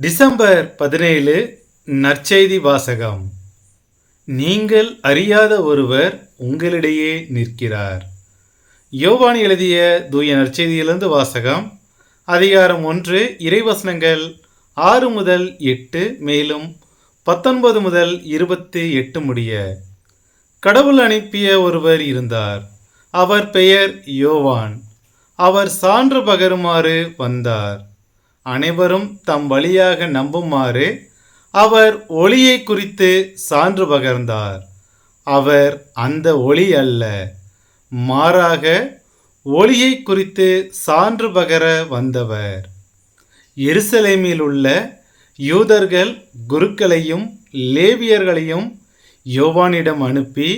December பதினேழு நற்செய்தி வாசகம். நீங்கள் அறியாத ஒருவர் உங்களிடையே நிற்கிறார். யோவான் எழுதிய தூய நற்செய்தியிலிருந்து வாசகம் அதிகாரம் ஒன்று இறைவசனங்கள் ஆறு முதல் எட்டு மேலும் பத்தொன்பது முதல் இருபத்தி எட்டு முடிய. கடவுள் அனுப்பிய ஒருவர் இருந்தார். அவர் பெயர் யோவான். அவர் சான்று பகருமாறு வந்தார். அனைவரும் தம் வழியாக நம்புமாறு அவர் ஒளியை குறித்து சான்று பகர்ந்தார். அவர் அந்த ஒளி அல்ல மாறாக ஒளியை குறித்து சான்று பகர வந்தவர். எருசலேமில் உள்ள யூதர்கள் குருக்களையும் லேவியர்களையும் யோவானிடம் அனுப்பி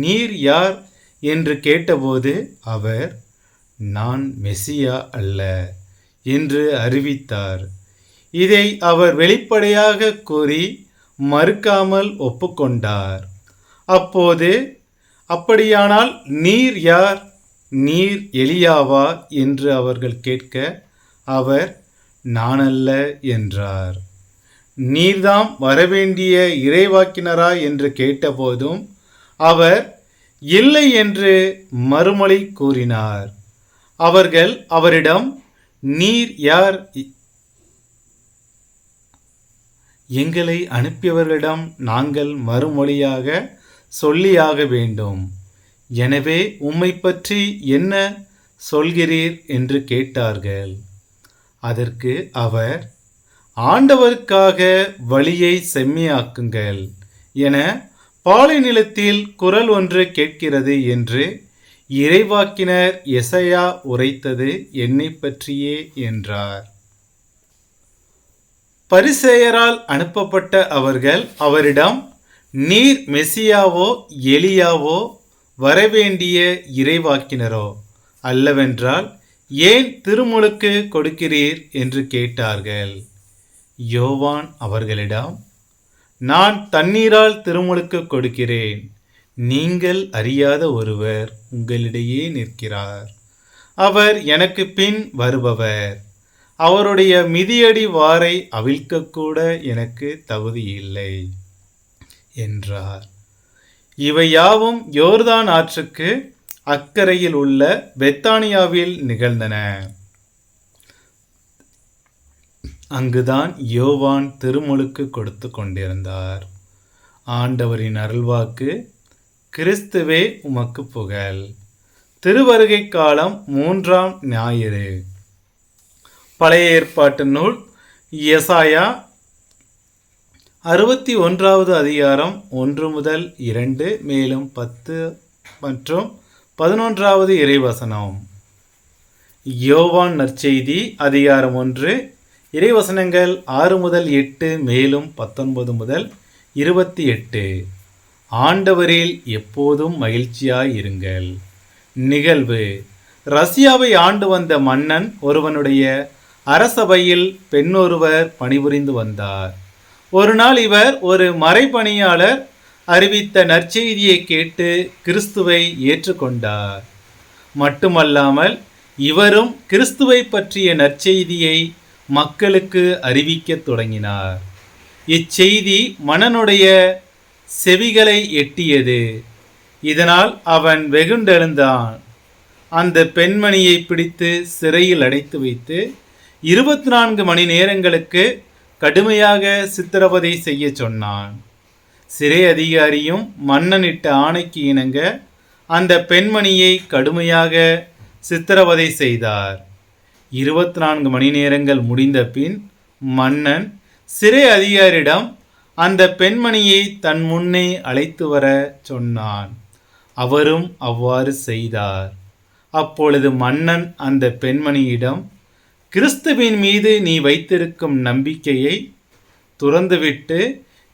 நீர் யார்? என்று கேட்டபோது அவர் நான் மெசியா அல்ல. என்று அறிவித்தார். இதை அவர் வெளிப்படையாக கூறி மறுக்காமல் ஒப்புக்கொண்டார். அப்போது அப்படியானால் நீர் யார்? நீர் எலியாவா? என்று அவர்கள் கேட்க அவர் நானல்ல என்றார். நீர்தாம் வரவேண்டிய இறைவாக்கினரா? என்று கேட்டபோதும் அவர் இல்லை என்று மறுமொழி கூறினார். அவர்கள் அவரிடம் நீர் யார்? எங்களை அனுப்பியவர்களிடம் நாங்கள் மறுமொழியாக சொல்லியாக வேண்டும். எனவே உம்மை பற்றி என்ன சொல்கிறீர்? என்று கேட்டார்கள். அதற்கு அவர் ஆண்டவருக்காக வழியை செம்மையாக்குங்கள் என பாலை நிலத்தில் குரல் ஒன்று கேட்கிறது என்று இறைவாக்கினர் எசையா உரைத்தது என்னை பற்றியே என்றார். பரிசேயரால் அனுப்பப்பட்ட அவர்கள் அவரிடம் நீர் மெசியாவோ எலியாவோ வரவேண்டிய இறைவாக்கினரோ அல்லவென்றால் ஏன் திருமுழுக்கு கொடுக்கிறீர்? என்று கேட்டார்கள். யோவான் அவர்களிடம் நான் தண்ணீரால் திருமுழுக்கு கொடுக்கிறேன். நீங்கள் அறியாத ஒருவர் உங்களிடையே நிற்கிறார். அவர் எனக்கு பின் வருபவர். அவருடைய மிதியடி வாரை அவிழ்க்கக்கூட எனக்கு தகுதி இல்லை என்றார். இவை யாவும் யோர்தான் ஆற்றுக்கு அக்கறையில் உள்ள பெத்தானியாவில் நிகழ்ந்தன. அங்குதான் யோவான் திருமுழுக்கு கொடுத்து கொண்டிருந்தார். ஆண்டவரின் அருள்வாக்கு கிறிஸ்துவே உமக்கு புகழ். திருவருகை காலம் மூன்றாம் ஞாயிறு. பழைய ஏற்பாட்டு நூல் எசாயா அறுபத்தி ஒன்றாவது அதிகாரம் ஒன்று முதல் இரண்டு மேலும் பத்து மற்றும் பதினொன்றாவது இறைவசனம். யோவான் நற்செய்தி அதிகாரம் ஒன்று இறைவசனங்கள் ஆறு முதல் எட்டு மேலும் பத்தொன்பது முதல் இருபத்தி எட்டு. ஆண்டவரில் எப்போதும் மகிழ்ச்சியாய் இருங்கள் நிகழ்வு. ரஷ்யாவை ஆண்டு வந்த மன்னன் ஒருவனுடைய அரசபையில் பெண்ணொருவர் பணிபுரிந்து வந்தார். ஒரு நாள் இவர் ஒரு மறைபணியாளர் அறிவித்த நற்செய்தியை கேட்டு கிறிஸ்துவை ஏற்றுக்கொண்டார். மட்டுமல்லாமல் இவரும் கிறிஸ்துவை பற்றிய நற்செய்தியை மக்களுக்கு அறிவிக்கத் தொடங்கினார். இச்செய்தி மன்னனுடைய செவிகளை எட்டியது. இதனால் அவன் வெகுண்டெழுந்தான். அந்த பெண்மணியை பிடித்து சிறையில் அடைத்து வைத்து இருபத்தி நான்கு மணி நேரங்களுக்கு கடுமையாக சித்திரவதை செய்ய சொன்னான். சிறை அதிகாரியும் மன்னனிட்ட ஆணைக்கு இணங்க அந்த பெண்மணியை கடுமையாக சித்திரவதை செய்தார். இருபத்தி நான்கு மணி நேரங்கள் முடிந்த பின் மன்னன் சிறை அதிகாரியிடம் அந்த பெண்மணியை தன் முன்னே அழைத்து வர சொன்னான். அவரும் அவ்வாறு செய்தார். அப்பொழுது மன்னன் அந்த பெண்மணியிடம் கிறிஸ்துவின் மீது நீ வைத்திருக்கும் நம்பிக்கையை துறந்துவிட்டு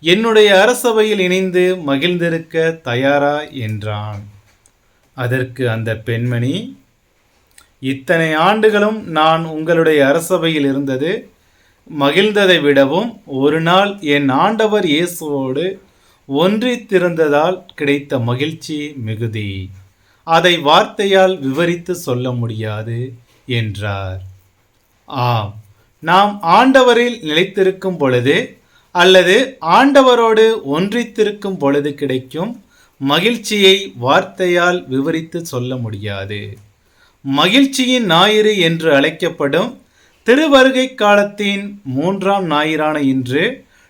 என்னுடைய அரசவையில் இணைந்து மகிழ்ந்திருக்க தயாரா? என்றான். அதற்கு அந்த பெண்மணி இத்தனை ஆண்டுகளும் நான் உங்களுடைய அரசவையில் இருந்தது மகிழ்ந்ததை விடவும் ஒரு நாள் என் ஆண்டவர் இயேசுவோடு ஒன்றித்திருந்ததால் கிடைத்த மகிழ்ச்சி மிகுதி. அதை வார்த்தையால் விவரித்து சொல்ல முடியாது என்றார். ஆம் நாம் ஆண்டவரில் நிலைத்திருக்கும் பொழுது அல்லது ஆண்டவரோடு ஒன்றித்திருக்கும் பொழுது கிடைக்கும் மகிழ்ச்சியை வார்த்தையால் விவரித்து சொல்ல முடியாது. மகிழ்ச்சியின் ஞாயிறு என்று அழைக்கப்படும் திருவருகை காலத்தின் மூன்றாம் ஞாயிறான இன்று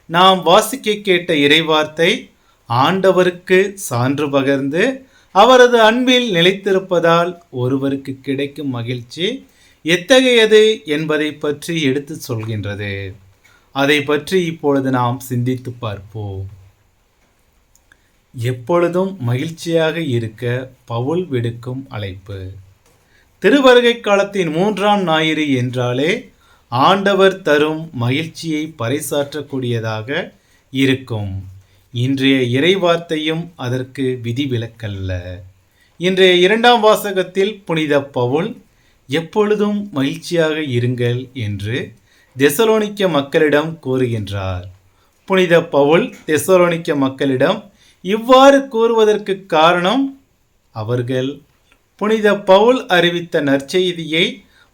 நாம் வாசிக்க கேட்ட இறைவார்த்தை ஆண்டவருக்கு சான்று பகர்ந்து அவரது அன்பில் நிலைத்திருப்பதால் ஒருவருக்கு கிடைக்கும் மகிழ்ச்சி எத்தகையது என்பதை பற்றி எடுத்து சொல்கின்றது. அதை பற்றி இப்பொழுது நாம் சிந்தித்து பார்ப்போம். எப்பொழுதும் மகிழ்ச்சியாக இருக்க பவுல் விடுக்கும் அழைப்பு. திருவருகை காலத்தின் மூன்றாம் ஞாயிறு என்றாலே ஆண்டவர் தரும் மகிழ்ச்சியை பறைசாற்றக்கூடியதாக இருக்கும். இன்றைய இறைவார்த்தையும் அதற்கு விதிவிலக்கல்ல. இன்றைய இரண்டாம் வாசகத்தில் புனித பவுல் எப்பொழுதும் மகிழ்ச்சியாக இருங்கள் என்று தெசலோனிக்க மக்களிடம் கூறுகின்றார். புனித பவுல் தெசலோனிக்க மக்களிடம் இவ்வாறு கூறுவதற்கு காரணம் அவர்கள் புனித பவுல் அறிவித்த நற்செய்தியை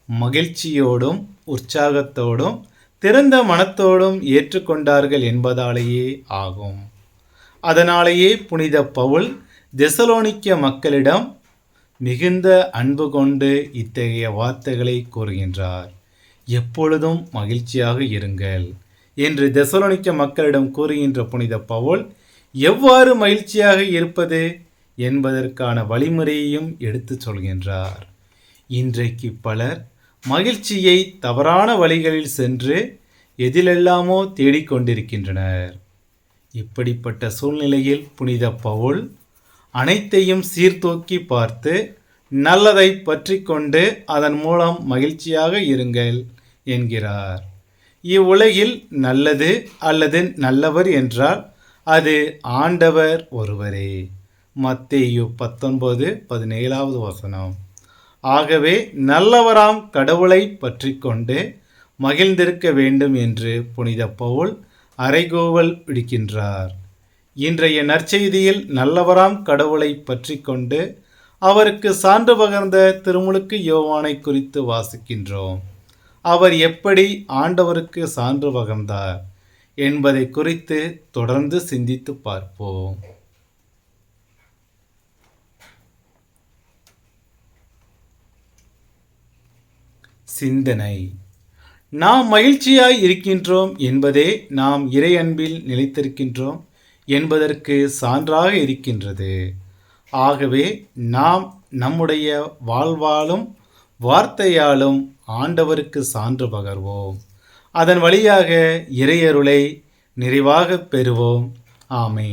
மகிழ்ச்சியோடும் உற்சாகத்தோடும் திறந்த மனத்தோடும் ஏற்றுக்கொண்டார்கள் என்பதாலேயே ஆகும். அதனாலேயே புனித பவுல் தெசலோனிக்க மக்களிடம் மிகுந்த அன்பு கொண்டு இத்தகைய வார்த்தைகளை கூறுகின்றார். எப்பொழுதும் மகிழ்ச்சியாக இருங்கள் என்று தெசலோனிக்க மக்களிடம் கூறுகின்ற புனித பவுல் எவ்வாறு மகிழ்ச்சியாக இருப்பது? என்பதற்கான வழிமுறையையும் எடுத்துச் சொல்கின்றார். இன்றைக்கு பலர் மகிழ்ச்சியை தவறான வழிகளில் சென்று எதிலெல்லாமோ தேடிக்கொண்டிருக்கின்றனர் இப்படிப்பட்ட சூழ்நிலையில் புனித பவுல் அனைத்தையும் சீர்தூக்கி பார்த்து நல்லதை பற்றி கொண்டு அதன் மூலம் மகிழ்ச்சியாக இருங்கள் என்கிறார். இவ்வுலகில் நல்லது அல்லது நல்லவர் என்றால் அது ஆண்டவர் ஒருவரே. மத்தேயு பத்தொன்பது பதினேழாவது வசனம். ஆகவே நல்லவராம் கடவுளை பற்றி கொண்டு மகிழ்ந்திருக்க வேண்டும் என்று புனித பவுல் அரைகோவல் விடுக்கின்றார். இன்றைய நற்செய்தியில் நல்லவராம் கடவுளை பற்றி கொண்டு அவருக்கு சான்று பகர்ந்த திருமுழுக்கு யோவானை குறித்து வாசிக்கின்றோம். அவர் எப்படி ஆண்டவருக்கு சான்று பகர்ந்தார் என்பதை குறித்து தொடர்ந்து சிந்தித்து பார்ப்போம். சிந்தனை. நாம் மகிழ்ச்சியாய் இருக்கின்றோம் என்பதே நாம் இறை அன்பில் நிலைத்திருக்கின்றோம் என்பதற்கு சான்றாக இருக்கின்றது. ஆகவே நாம் நம்முடைய வாழ்வாலும் வார்த்தையாலும் ஆண்டவருக்கு சான்று பகர்வோம். அதன் வழியாக இறையருளை நிறைவாக பெறுவோம். ஆமை